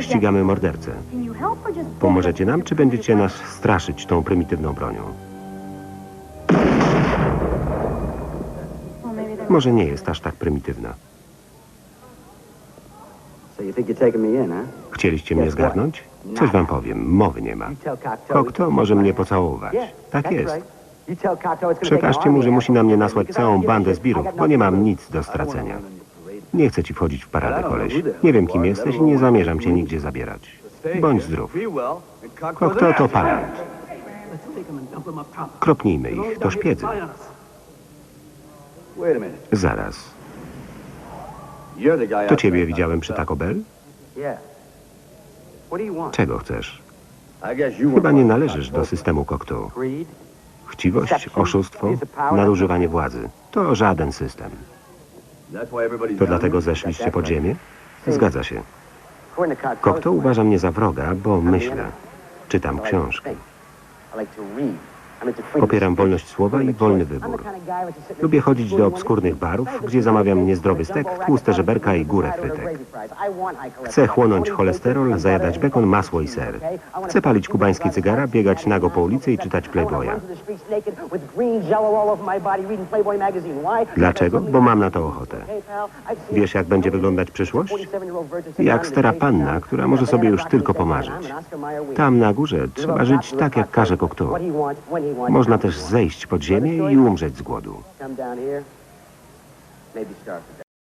Ścigamy mordercę. Pomożecie nam, czy będziecie nas straszyć tą prymitywną bronią? Może nie jest aż tak prymitywna. Chcieliście mnie zgarnąć? Coś wam powiem, mowy nie ma. Kokto może mnie pocałować. Tak jest. Przekażcie mu, że musi na mnie nasłać całą bandę zbirów, bo nie mam nic do stracenia. Nie chcę ci wchodzić w paradę, koleś. Nie wiem, kim jesteś i nie zamierzam cię nigdzie zabierać. Bądź zdrów. Kokto to palant. Kropnijmy ich, to szpiedzy. Zaraz. To ciebie widziałem przy. Taco Bell? Czego chcesz? Chyba nie należysz do systemu Koktu. Chciwość, oszustwo, nadużywanie władzy. To żaden system. To dlatego zeszliście pod ziemię? Zgadza się. Kokto uważa mnie za wroga, bo myślę. Czytam książki. Popieram wolność słowa i wolny wybór. Lubię chodzić do obskurnych barów, gdzie zamawiam niezdrowy stek, tłuste żeberka i górę frytek. Chcę chłonąć cholesterol, zajadać bekon, masło i ser. Chcę palić kubańskie cygara, biegać nago po ulicy i czytać Playboya. Dlaczego? Bo mam na to ochotę. Wiesz, jak będzie wyglądać przyszłość? Jak stara panna, która może sobie już tylko pomarzyć. Tam na górze trzeba żyć tak, jak każe Koktu. Można też zejść pod ziemię i umrzeć z głodu.